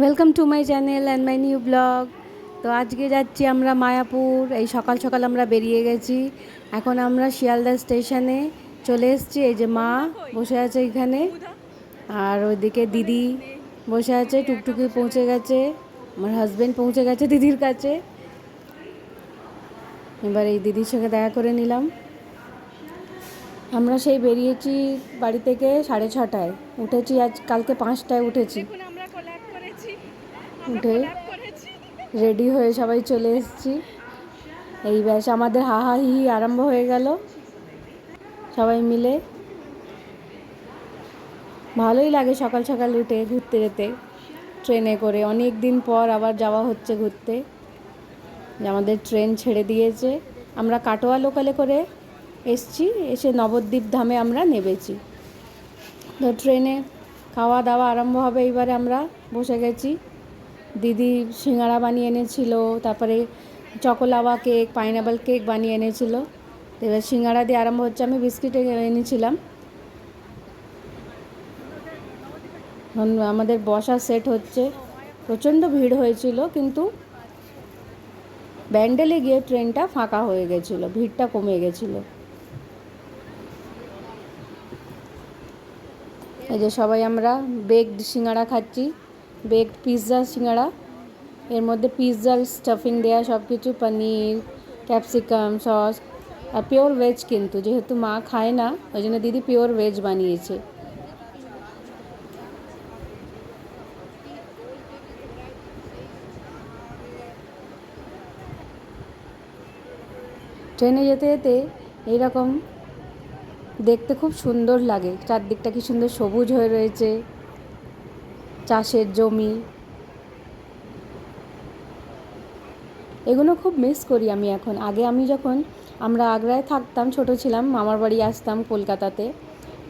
Welcome to my channel and my new blog তো আজকে যাচ্ছি আমরা মায়াপুর। এই সকাল সকাল আমরা বেরিয়ে গেছি। এখন আমরা শিয়ালদা স্টেশনে চলে এসেছি। এই যে মা বসে আছে এখানে। আর ওইদিকে দিদি বসে আছে। টুকটুকি পৌঁছে গেছে। আমার হাজব্যান্ড পৌঁছে গেছে দিদির কাছে। এবার এই দিদির সঙ্গে দেখা করে নিলাম। আমরা সেই বেরিয়েছি বাড়ি থেকে সাড়ে ছটায়। উঠেছি আজ কালকে পাঁচটায় উঠেছি দেখুন আমরা কোলাপ করেছি উঠে রেডি হয়ে সবাই চলে এসেছি। এই ব্যাস, আমাদের হাহা হাহাহি আরম্ভ হয়ে গেল। সবাই মিলে ভালোই লাগে সকাল সকাল উঠে ঘুরতে যেতে। ট্রেনে করে অনেক দিন পর আবার যাওয়া হচ্ছে ঘুরতে। আমাদের ট্রেন ছেড়ে দিয়েছে। আমরা কাটোয়া লোকালে করে এসছি, এসে নবদ্বীপ ধামে আমরা নেমেছি। তো ট্রেনে খাওয়া দাওয়া আরম্ভ হবে, এইবারে আমরা বসে গেছি। দিদি সিঙ্গারা বানিয়ে এনেছিল, তারপরে চকোলাওয়া কেক পাইনাপেল কেক বানিয়ে এনেছিল। এবার সিঙ্গারা দিয়ে আরম্ভ হচ্ছে, আমি বিস্কিটে এনেছিলাম। আমাদের বসা সেট হচ্ছে। প্রচণ্ড ভিড় হয়েছিল, কিন্তু ব্যান্ডেলে গিয়ে ট্রেনটা ফাঁকা হয়ে গেছিল, ভিড়টা কমে গেছিল। এই যে সবাই আমরা বেকড সিঙ্গারা খাচ্ছি। বেকড পিৎজা সিঙ্গারা এর মধ্যে পিৎজার স্টাফিং দেওয়া সব কিছু পনির ক্যাপসিকাম সস আর পিওর ভেজ কিন্তু, যেহেতু মা খায় না, ওই জন্য দিদি পিওর ভেজ বানিয়েছে। ট্রেনে যেতে যেতে এইরকম দেখতে খুব সুন্দর লাগে, চারদিকটা কি সুন্দর সবুজ হয়ে রয়েছে। চাষের জমি। এগুলো খুব মিস করি আমি এখন। আগে আমি যখন আমরা আগ্রায় থাকতাম, ছোট ছিলাম, মামার বাড়ি আসতাম কলকাতাতে।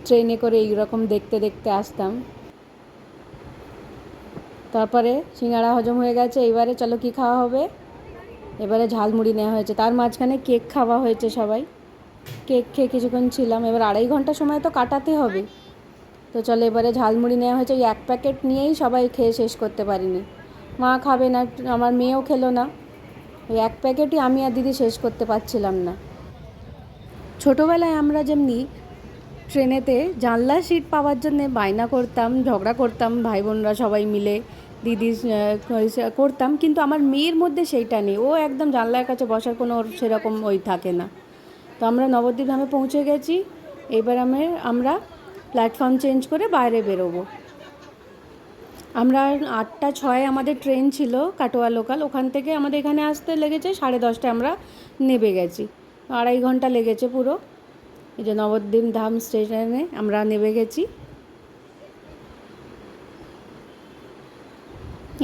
ট্রেনে করে এইরকম দেখতে দেখতে আসতাম। তারপরে সিঙ্গাড়া হজম হয়ে গেছে এবারে চলো কি খাওয়া হবে? এবারে ঝালমুড়ি নেওয়া হয়েছে। তার মাঝখানে কেক খাওয়া হয়েছে সবাই। কেক খেয়ে কিছুক্ষণ ছিলাম। এবার আড়াই ঘণ্টা সময় তো কাটাতে হবে। তো চলো এবারে ঝালমুড়ি নেওয়া হয়েছে। ওই এক প্যাকেট নিয়েই সবাই খেয়ে শেষ করতে পারিনি। মা খাবে না আমার মেয়েও খেলো না। ওই এক প্যাকেটই আমি আর দিদি শেষ করতে পারছিলাম না। ছোটোবেলায় আমরা যেমনি ট্রেনেতে জানলা সিট পাওয়ার জন্য বায়না করতাম, ঝগড়া করতাম ভাই বোনরা সবাই মিলে, দিদি করতাম, কিন্তু আমার মেয়ের মধ্যে সেইটা নেই। ও একদম জানলার কাছে বসার কোনো ওর সেরকম ওই থাকে না। তো আমরা নবদ্বীপ ধামে পৌঁছে গেছি। এবার আমি আমরা প্ল্যাটফর্ম চেঞ্জ করে বাইরে বেরোবো। আমরা আটটা ছয় আমাদের ট্রেন ছিল কাটোয়া লোকাল, ওখান থেকে আমাদের এখানে আসতে লেগেছে সাড়ে দশটায় আমরা নেবে গেছি। আড়াই ঘণ্টা লেগেছে পুরো। এই যে নবদ্বীপ ধাম স্টেশনে আমরা নেবে গেছি।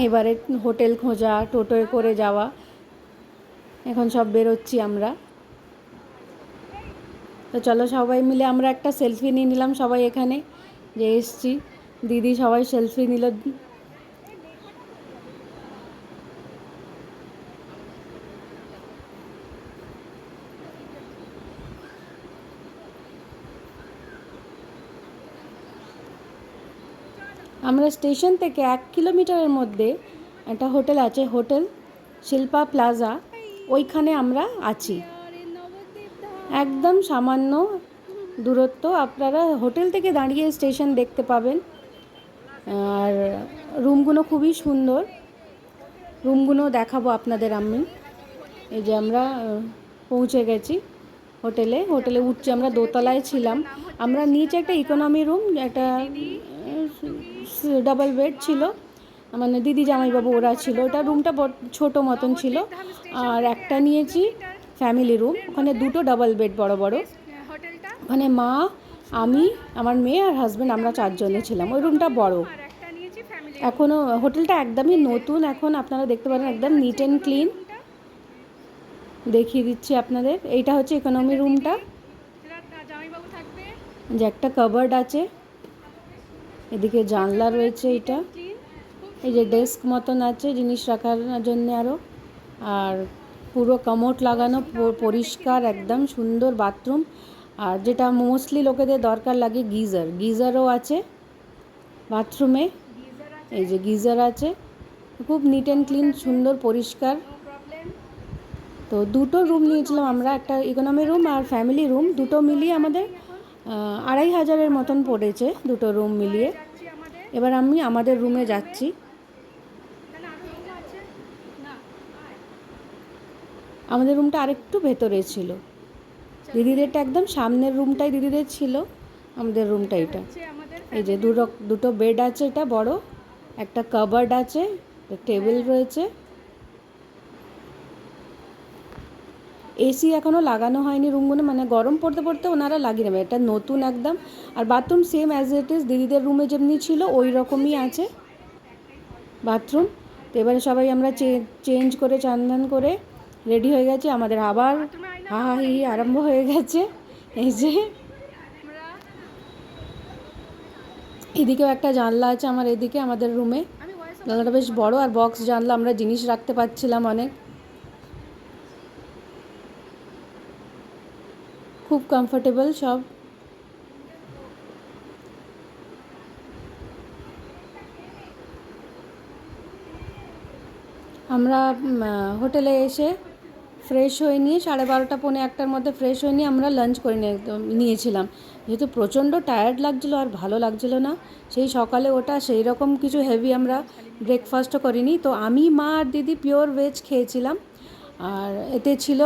এবারে হোটেল খোঁজা, টোটোয় করে যাওয়া, এখন সব বেরোচ্ছি আমরা। তো চলো সবাই মিলে আমরা একটা সেলফি নিয়ে নিলাম, সবাই এখানে, যে এসছি। দিদি সবাই সেলফি নিল। আমরা স্টেশন থেকে এক কিলোমিটারের মধ্যে একটা হোটেল আছে, হোটেল শিল্পা প্লাজা। ওইখানে আমরা আছি। একদম সামান্য দূরত্ব। আপনারা হোটেল থেকে দাঁড়িয়ে স্টেশন দেখতে পাবেন। আর রুমগুলো খুবই সুন্দর। রুমগুলো দেখাবো আপনাদের আমি। এই যে আমরা পৌঁছে গেছি হোটেলে। হোটেলে উঠছি, আমরা দোতলায় ছিলাম। আমরা নিচে একটা ইকোনমি রুম একটা ডাবল বেড ছিল। মানে দিদি জামাইবাবু ওরা ছিল। ওটা রুমটা ছোট মতন ছিল। আর একটা নিয়েছি ফ্যামিলি রুম। ওখানে দুটো ডাবল বেড বড় বড়। ওখানে মা আমি আমার মেয়ে আর হাজব্যান্ড আমরা চারজনে ছিলাম। ওই রুমটা বড়। এখনও হোটেলটা একদমই নতুন। এখন আপনারা দেখতে পারেন একদম নিট অ্যান্ড ক্লিন দেখিয়ে দিচ্ছি আপনাদের। এইটা হচ্ছে ইকোনমি রুমটা যে একটা কাবার্ড আছে। এদিকে জানলা রয়েছে এটা এই যে ডেস্ক মতন আছে জিনিস রাখার জন্য আরও আর পুরো কমোট লাগানো পরিষ্কার, একদম সুন্দর বাথরুম। আর যেটা মোস্টলি লোকেদের দরকার লাগে গিজার। গিজারও আছে বাথরুমে। এই যে গিজার আছে। খুব নিট অ্যান্ড ক্লিন সুন্দর, পরিষ্কার। তো দুটো রুম নিয়েছিলাম আমরা, একটা ইকোনমি রুম আর ফ্যামিলি রুম দুটো মিলিয়ে আমাদের আড়াই হাজারের মতন পড়েছে দুটো রুম মিলিয়ে। এবার আমি আমাদের রুমে যাচ্ছি এখানে আরও রুম আছে না আয়। আমাদের রুমটা আরেকটু ভেতরে ছিল। দিদিদেরটা একদম সামনের রুমটাই দিদিদের ছিল। আমাদের রুমটা এটা। এই যে দুটো দুটো বেড আছে এটা বড়, একটা কাবার্ড আছে টেবিল রয়েছে। এসি এখনও লাগানো হয়নি রুমগুলো মানে গরম পড়তে পড়তে ওনারা লাগিয়ে নেবে। এটা নতুন একদম। আর bathroom same as it is দিদিদের রুমে যেমনি ছিল, ওই রকমই আছে। বাথরুম তো এবারে সবাই আমরা চেঞ্জ করে চান করে রেডি হয়ে গেছে, আমাদের আবার হাহাহি আরম্ভ হয়ে গেছে। এই যে, এদিকেও একটা জানলা আছে আমার এদিকে, আমাদের রুমে জানলাটা বেশ বড় আর বক্স জানলা, আমরা জিনিস রাখতে পারছিলাম অনেক। খুব কমফোর্টেবল সব। আমরা হোটেলে এসে ফ্রেশ হয়ে নিয়ে সাড়ে বারোটা, পৌনে একটার মধ্যে ফ্রেশ হয়ে নিয়ে আমরা লাঞ্চ করে নিয়েছিলাম। যেহেতু প্রচণ্ড টায়ার্ড লাগছিল আর ভালো লাগছিল না, সেই সকালে ওটা সেই রকম কিছু হেভি আমরা ব্রেকফাস্টও করিনি। তো আমি, মা আর দিদি পিওর ভেজ খেয়েছিলাম। আর এতে ছিল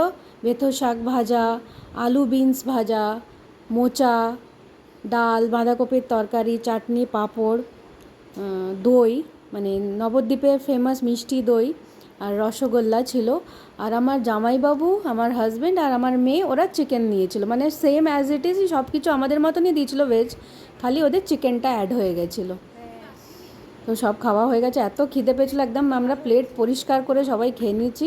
বেথো শাক ভাজা, আলু বিনস ভাজা, মোচা, ডাল, বাঁধাকপির তরকারি, চাটনি, পাঁপড় দই মানে নবদ্বীপের ফেমাস মিষ্টি দই। আর রসগোল্লা ছিল। আর আমার জামাইবাবু, আমার হাজব্যান্ড আর আমার মেয়ে, ওরা চিকেন নিয়েছিল। মানে সেম অ্যাজ ইট ইজ সব কিছু আমাদের মতনই দিয়েছিল ভেজ খালি ওদের চিকেনটা অ্যাড হয়ে গেছিল। তো সব খাওয়া হয়ে গেছে। এত খিদে পেয়েছিলো একদম, আমরা প্লেট পরিষ্কার করে সবাই খেয়ে নিয়েছি।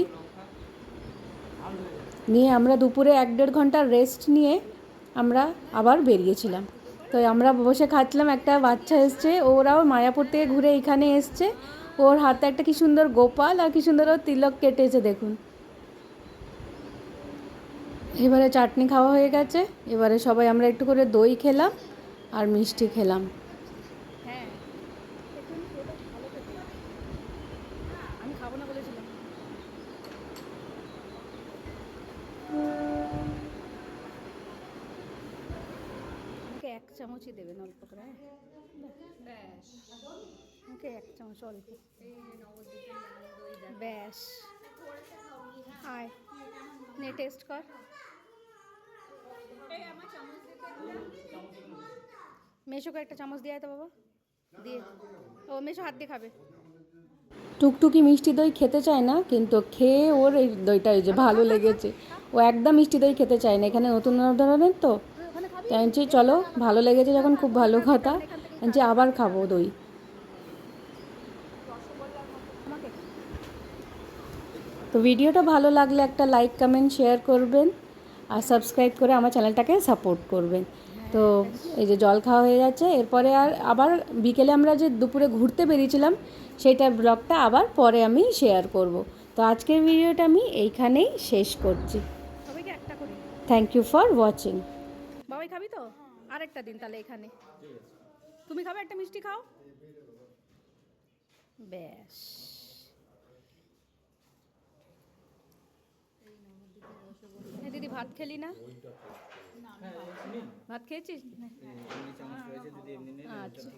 নিয়ে আমরা দুপুরে এক দেড় ঘণ্টা রেস্ট নিয়ে আমরা আবার বেরিয়েছিলাম। তো আমরা বসে খাচ্ছিলাম, একটা বাচ্চা এসছে, ওরাও মায়াপুর থেকে ঘুরে এখানে এসছে। ওর হাতে একটা কি সুন্দর গোপাল আর কি সুন্দর ওর তিলক কেটেছে দেখুন। এবারে চাটনি খাওয়া হয়ে গেছে। এবারে সবাই আমরা একটু করে দই খেলাম আর মিষ্টি খেলাম। হ্যাঁ আমি খাব না বলেছিলাম। ওকে এক চামচই দেবেন অল্প করে ব্যাস। ওকে এক চামচ অল্প। ব্যাস। আয় নে টেস্ট কর। মেশোকে একটা চামচ দিয়ে তো বাবা। দিয়ে। ও মেশো হাত দিয়ে খাবে। টুকটুকি মিষ্টি দই খেতে চায় না কিন্তু খেয়ে ওর এই দইটা এই যে ভালো লেগেছে। ও একদম মিষ্টি দই খেতে চায় না। এখানে নতুন ধরনের তো। তাই চলো ভালো লেগেছে যখন খুব ভালো কথা। বলছি, আবার খাব দই। তো ভিডিওটা ভালো লাগলে একটা লাইক কমেন্ট শেয়ার করবেন আর সাবস্ক্রাইব করে আমার চ্যানেলটাকে সাপোর্ট করবেন। তো এই যে জল খাওয়া হয়ে যাচ্ছে এরপরে আর আবার বিকেলে আমরা যে দুপুরে ঘুরতে বেরিয়েছিলাম সেইটার ব্লগটা আবার পরে আমি শেয়ার করব। তো আজকের ভিডিওটা আমি এইখানেই শেষ করছি। একটা থ্যাংক ইউ ফর ওয়াচিং বাবাই খাবি তো? আরেকটা দিন তাহলে এখানে। তুমি খাবে একটা মিষ্টি খাও? ব্যাস। দিদি ভাত খেলি না? ভাত খেয়েছিস? আচ্ছা।